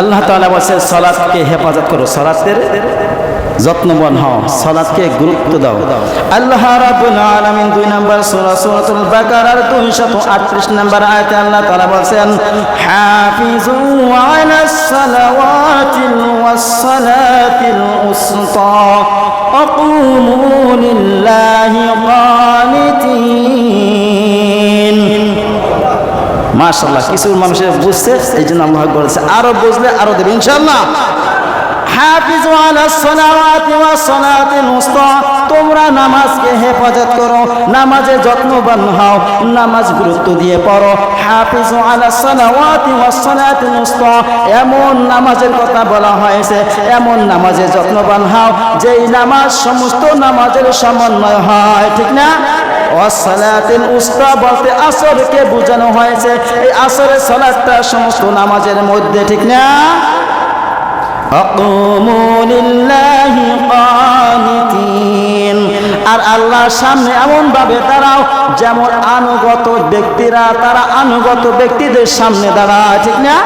আল্লাহ তালা বলছে সলাদকে হেফাজত করো। সলাদের যত্নবান হও, সালাতকে গুরুত্ব দাও। আল্লাহ রাব্বুল আলামিন দুই নাম্বার সূরা সূরাতুল বাকারার 238 নাম্বার আয়াতে আল্লাহ তাআলা বলেন হাফিজু আলাস সালাওয়াতিল ওয়াস সালাতিল মাশাআল্লাহ, কিছু মানুষের বুঝছে এই জন্য আল্লাহ বলেছে, আরও বুঝলে আরও দেবে সালাতিল উসতা তোমরা নামাজকে হেফাজত করো, নামাজে যত্নবান হও, নামাজ গুরুত্ব দিয়ে পড়ো। হাফিজু আলা সালাওয়াতি ওয়াস সালাতিল উসতা এমন নামাজের কথা বলা হয়েছে, এমন নামাজে যত্নবান হও, যেই নামাজ সমস্ত নামাজের সমন্বয় হয়, ঠিক না? বলতে সমস্ত নামাজের মধ্যে, ঠিক না? আর আল্লাহর সামনে এমনভাবে দাঁড়াও, যেমন আনুগত ব্যক্তিরা, তারা আনুগত ব্যক্তিদের সামনে দাঁড়া ঠিক না?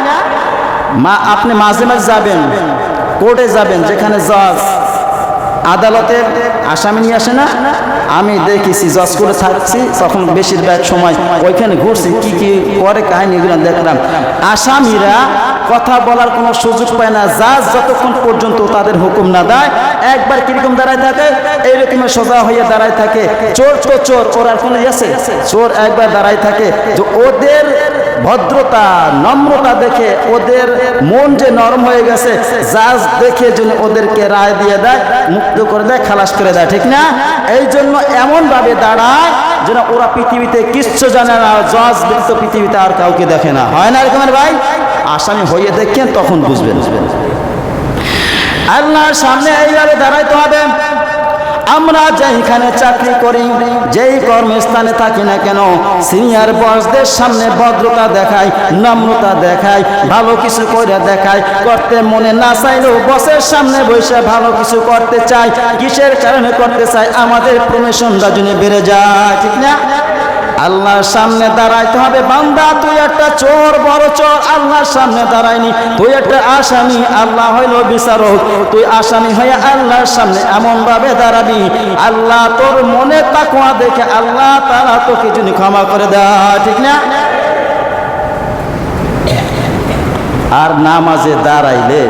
মা, আপনি মাঝে মাঝে যাবেন, কোর্টে যাবেন, যেখানে জজ আদালতের আসামি নিয়ে আসে না? আমি দেখেছি জজ করে থাকছি, তখন বেশিরভাগ সময় ওইখানে ঘুরছি, কি কি করে কাহিনীগুলো দেখলাম। আসামিরা কথা বলার কোনো সুযোগ পায় না। জাজ যতক্ষণ পর্যন্ত তাদের হুকুম না দেয়, একবার কীরকম দাঁড়ায় থাকে এইরকমের সোজা হয়ে দাঁড়ায় থাকে। চোর তো চোর, ওর আর কোনো আছে? চোর একবার দাঁড়ায় থাকে যে ওদের ভদ্রতা, নম্রতা দেখে ওদের মন যে নরম হয়ে গেছে, জাজ দেখে যেন ওদেরকে রায় দিয়ে দেয়, মুক্ত করে দেয়, খালাস করে দেয়, ঠিক না? এই জন্য এমনভাবে দাঁড়ায় যেন ওরা পৃথিবীতে কিচ্ছু জানে না জজ পৃথিবীতে আর কাউকে দেখে না। হয় না এরকমের ভাই? আসামি হয়ে দেখেন, তখন বুঝবেন। আল্লাহর সামনে এইভাবে দাঁড়াইতে হবে। আমরা যেইখানে চাকরি করি, যেই কর্মস্থানে থাকি না কেন, সিনিয়র বসদের সামনে ভদ্রতা দেখায় নম্রতা দেখায় ভালো কিছু করে দেখায় করতে মনে না চাইলেও বসের সামনে বসে ভালো কিছু করতে চাই, কিসের কারণে করতে চাই, আমাদের প্রমোশনটা জন্য বেড়ে যায়, ঠিক না? আল্লাহর সামনে দাঁড়াইতে হবে। বান্দা, তুই একটা চোর, বড় চোর, আল্লাহর সামনে দাঁড়ায়নি। তুই একটা আসামি, আল্লাহ হইল বিচারক। তুই আসামি হয়ে আল্লাহর সামনে এমন ভাবে দাঁড়াবি। আল্লাহ তোর মনে তাকুয়া দেখে আল্লাহ তারা তোকে যদি ক্ষমা করে দেয়, ঠিক না? আর নামাজে দাঁড়াইলে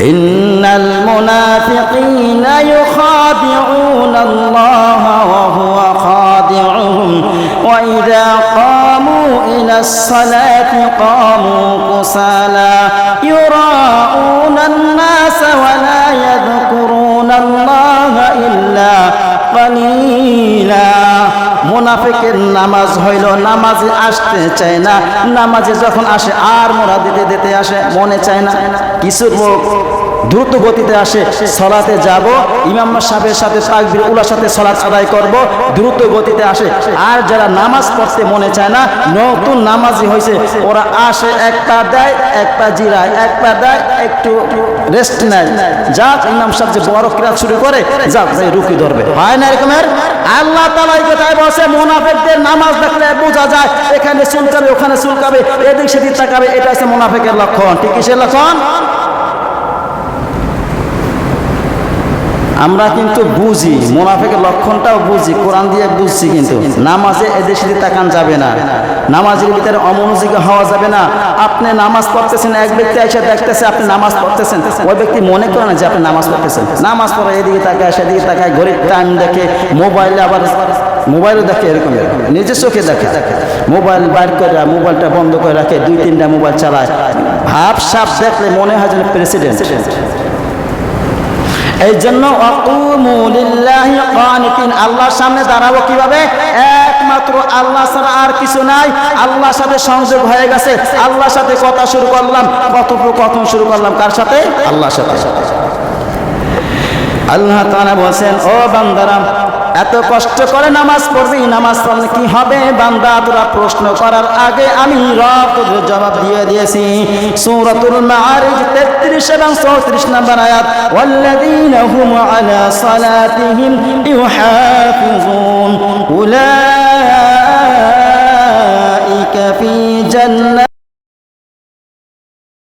إن المنافقين يخادعون الله وهو خادعهم. وإذا قاموا إلى الصلاة قاموا كسالى يراءون الناس ولا يذكرون الله إلا قليلا. মুনাফিকের নামাজ হইল, নামাজে আসতে চায় না। নামাজে যখন আসে, আর মোরা দিতে দিতে আসে, মনে চায় না। কিছু লোক দ্রুত গতিতে আসে, সলাতে যাব, ইমাম সাহেবের সাথে তাকবির, উলার সাথে সলাৎ আদায় করব, দ্রুত গতিতে আসে। আর যারা নামাজ পড়তে মনে চায় না, নতুন নামাজি হয়েছে ওরা আসে একটা দেয় একটা জিরায় একটা দেয়, একটু রেস্ট নেয়। যাক, ইমাম সাহেব যে বড় কিরাত শুরু করে, যাক যাই রুকি ধরবে। হয় না এরকমের আল্লাহ তালা এই কথায় বসে মোনাফেকদের নামাজ দেখলে বোঝা যায়, এখানে চুলকাবে, ওখানে চুলকাবে, এদিক সেদিক তাকাবে, এটা হচ্ছে মোনাফেকের লক্ষণ। ঠিক কিসের লক্ষণ? আমরা কিন্তু বুঝি, মোনাফেকের লক্ষণটাও বুঝি, কোরআন দিয়ে বুঝছি কিন্তু। নামাজে এদের সেদিকে তাকান যাবে না। নামাজের ভিতরে অমনোযোগী হওয়া যাবে না। আপনি নামাজ পড়তেছেন, এক ব্যক্তি এসে দেখতেছে আপনি নামাজ পড়তেছেন। ওই ব্যক্তি মনে করে না যে আপনি নামাজ পড়তেছেন। নামাজ পড়ে, এদিকে তাকায়, সেদিকে তাকায়, ঘড়ির টাইম দেখে, মোবাইলে আবার মোবাইলও দেখে এরকম। এরকম নিজের চোখে দেখে। মোবাইল বাইর করে, মোবাইলটা বন্ধ করে রাখে, দুই, তিনটা মোবাইল চালায়। ভাব সাপ দেখলে মনে হয় যেন প্রেসিডেন্ট এই জন্য আল্লাহর সামনে দাঁড়াবো কীভাবে? একমাত্র আল্লাহ ছাড়া আর কিছু নাই। আল্লাহর সাথে সংযোগ হয়ে গেছে। আল্লাহর সাথে কথা শুরু করলাম, কথোপকথন শুরু করলাম। কার সাথে? আল্লাহর সাথে। আল্লাহ তালা বলছেন, ও বান্দারা এত কষ্ট করে নামাজ পড়বি, নামাজ পড়লে কি হবে? বান্দা তোরা প্রশ্ন করার আগে আমি রব তোদের জবাব দিয়ে দিয়েছি। সূরাতুল মাআরিজ 33 এবং 34 নম্বর আয়াত, ওয়াল্লাযীনা হুম আলা সালাতিহিম ইউহাফিজুন, উলাইকা ফি জান্নাত।